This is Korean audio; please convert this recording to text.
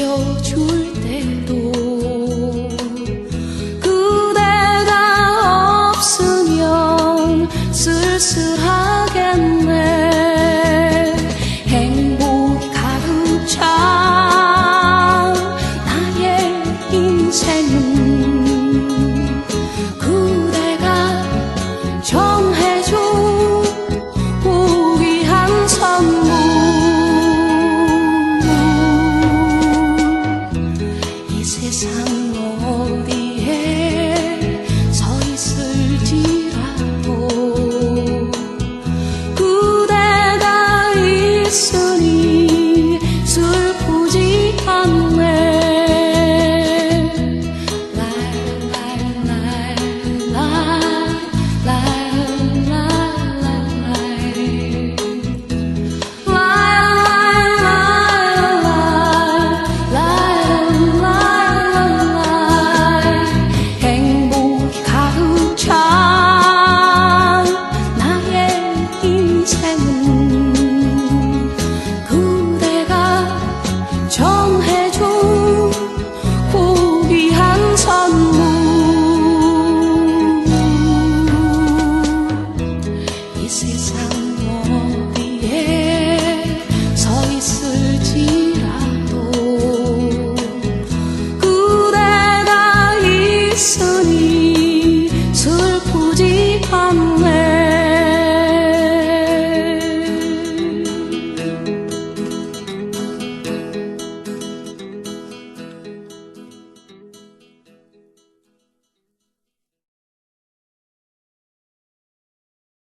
안겨줄 때도 그대가 없으면 쓸쓸하겠네. 행복 가 루차 나의 인생은 있으니 슬프지 않네